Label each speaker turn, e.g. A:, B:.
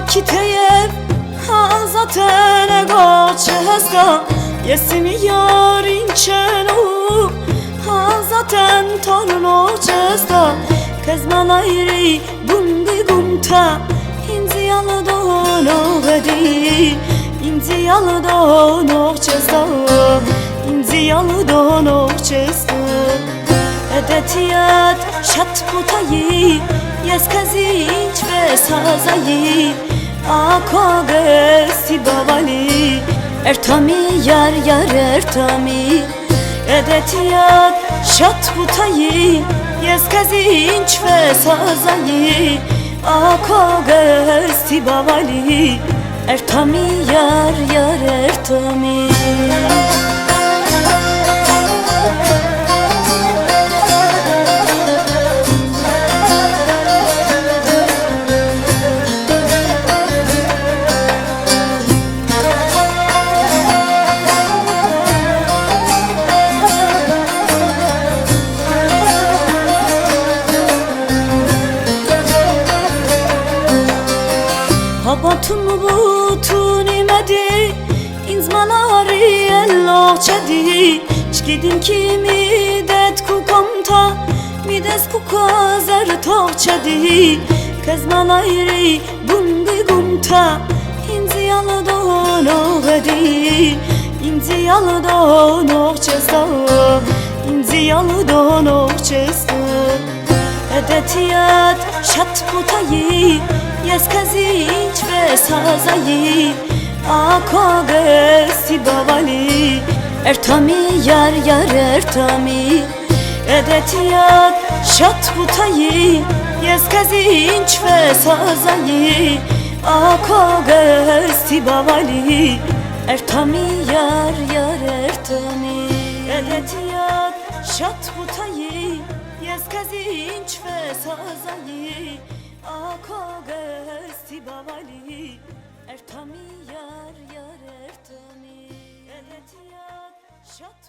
A: kiteyem Hazatene goçe hesta Yesimi yarin çenu Hazaten tanun oçesta Kezman ayri gundi gumta Hinzi yalı dono vedi. Inzi yalı dono çesta Inzi yalı dono çesta Edetiyat şat butayı Yes kazinç ve sazayı Ako gesti babali Ertami yar yar ertami. Edetiyat şat butayı Yes kazinç ve sazayı. Ako gesti babali Ertami yar yar ertami Habatun butun imedi İnzmanari ello çedi. Çgidin kimi det ku komta Mides ku kazer toh çedi. Kezman ayri gundi gumta Inzi yalı dono vedi. Inzi yalı dono çesta Inzi yalı dono çesta Edetiyat şat butayı Yes kazinç ve sazayı. Ako gesti babali Ertami yar yar ertami. Edetiyat şat butayı Yes kazinç ve sazayı. Ako gesti babali Ertami yar yar ertami. Edetiyat şat butayı zinç ve sazali Ako gesti bavali. Ertami yar yar ertami. Edet yar şat